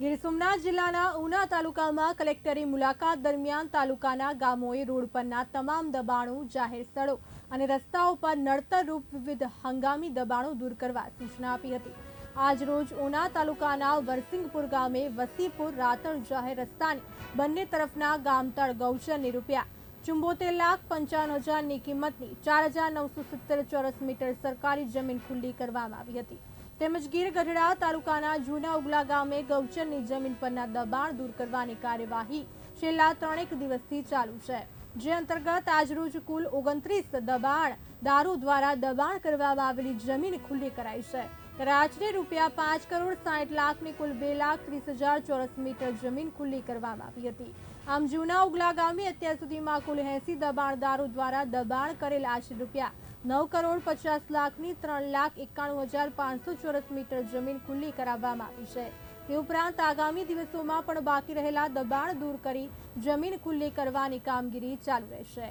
ગીર સોમનાથ જિલ્લાના ઉના તાલુકામાં કલેક્ટરી મુલાકાત દરમિયાન તાલુકાના ગામોએ રોડ પરના તમામ દબાણો જાહેર સ્થળો અને રસ્તાઓ પર નડતરરૂપ વિવિધ હંગામી દબાણો દૂર કરવા સૂચના આપી હતી. આજરોજ ઉના તાલુકાના વરસિંગપુર ગામે વસીપુર રાતણ જાહેર રસ્તાની બંને તરફના ગામતળ ગૌચરની રૂપિયા ચુંબોતેર લાખ પંચાવન હજારની કિંમતની ચાર હજાર નવસો સિત્તેર ચોરસ મીટર સરકારી જમીન ખુલ્લી કરવામાં આવી હતી. તેમજ ગીર ગઢડા તાલુકાના જૂના ઉગલા ગામે ગૌચરની જમીન પરના દબાણ દૂર કરવાની કાર્યવાહી છેલ્લા ત્રણેક દિવસથી ચાલુ છે. જે અંતર્ગત આજરોજ કુલ ઓગણત્રીસ દબાણ દારૂ દ્વારા દબાણ કરવામાં આવેલી જમીન ખુલ્લી કરાઈ છે. રાજને રૂપિયા પાંચ કરોડ સાઠ લાખની કુલ બે લાખ ત્રીસ હજાર ચોરસ મીટર જમીન ખુલ્લી કરવામાં આવી હતી. આમ જૂના ઉગલા ગામે અત્યાર સુધીમાં કુલ એસી દબાણદારો દ્વારા દબાણ કરેલ આશરે રૂપિયા નવ કરોડ પચાસ લાખની ત્રણ લાખ એકાણું હજાર પાંચસો ચોરસ મીટર જમીન ખુલ્લી કરાવવામાં આવી છે. તે ઉપરાંત આગામી દિવસોમાં પણ બાકી રહેલા દબાણ દૂર કરી જમીન ખુલ્લી કરવાની કામગીરી ચાલુ રહેશે.